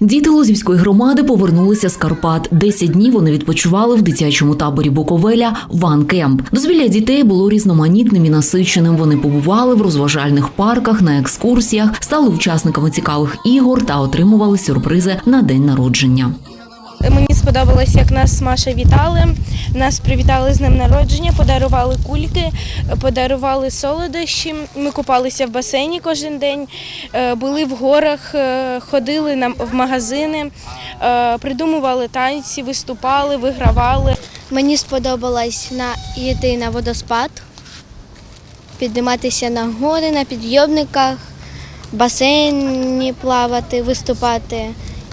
Діти Лозівської громади повернулися з Карпат. Десять днів вони відпочивали в дитячому таборі Буковеля Ван Кемп. Дозвілля дітей було різноманітним і насиченим. Вони побували в розважальних парках, на екскурсіях, стали учасниками цікавих ігор та отримували сюрпризи на день народження. Мені сподобалось, як нас з Машею вітали. Нас привітали з днем народження, подарували кульки, подарували солодощі. Ми купалися в басейні кожен день, е, були в горах, е, ходили в магазини, е, придумували танці, виступали, вигравали. Мені сподобалось на йти на водоспад, підніматися на гори, на підйомниках, басейні плавати, виступати.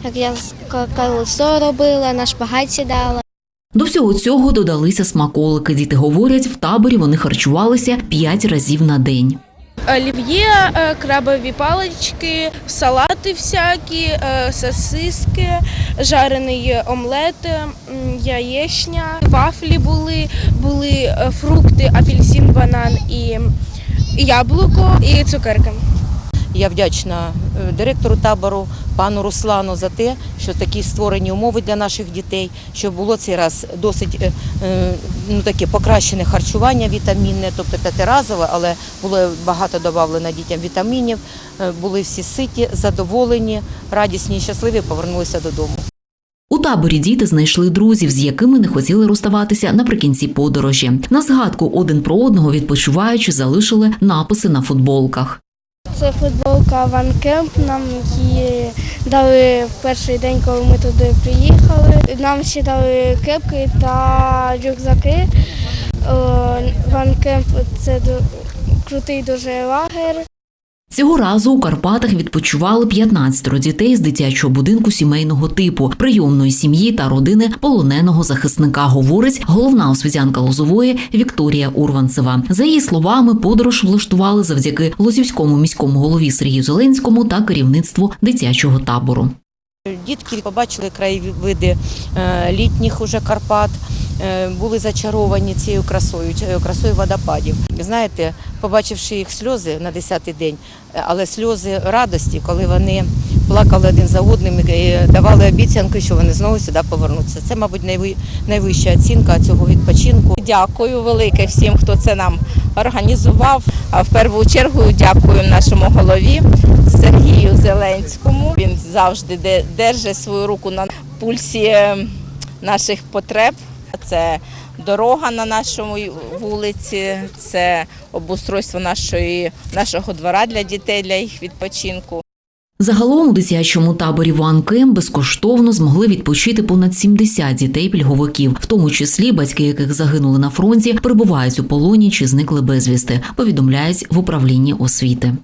Як я колесо робила, на шпагат сідала. До всього цього додалися смаколики. Діти говорять, в таборі вони харчувалися п'ять разів на день. Олів'є, е, крабові палички, салати всякі, е, сосиски, жарений омлет, яєчня, вафлі були, були е, фрукти, апельсин, банан і яблуко, і цукерки. Я вдячна директору табору, пану Руслану, за те, що такі створені умови для наших дітей, що було цей раз досить е, е, ну, таке покращене харчування вітамінне, тобто п'ятиразове, але було багато додавлено дітям вітамінів. Е, Були всі ситі, задоволені, радісні і щасливі, повернулися додому. У таборі діти знайшли друзів, з якими не хотіли розставатися наприкінці подорожі. На згадку один про одного відпочиваючи залишили написи на футболках. Це футболка Ван Кемп. Нам її дали в перший день, коли ми туди приїхали. Нам ще дали кепки та рюкзаки. Ван Кемп це крутий дуже лагер. Цього разу у Карпатах відпочивали 15 дітей з дитячого будинку сімейного типу, прийомної сім'ї та родини полоненого захисника. Говорить головна освітянка Лозової Вікторія Урванцева. За її словами, подорож влаштували завдяки Лозівському міському голові Сергію Зеленському та керівництву дитячого табору. Дітки побачили краєвиди е, літніх уже Карпат, були зачаровані цією красою, красою водопадів. Знаєте, побачивши їх сльози на 10-й день, е, але сльози радості, коли вони плакали один за одним і давали обіцянку, що вони знову сюди повернуться. Це, мабуть, найви- найвища оцінка цього відпочинку. Дякую велике всім, хто це нам організував. А в першу чергу дякую нашому голові Сергію Зеленському. Він завжди де- держить свою руку на пульсі е, наших потреб. Це дорога на нашому вулиці, це обустройство нашої, нашого двора для дітей, для їх відпочинку. Загалом у дитячому таборі Ван Кем безкоштовно змогли відпочити понад 70 дітей-пільговиків, в тому числі батьки, яких загинули на фронті, перебувають у полоні чи зникли безвісти. Повідомляють в управлінні освіти.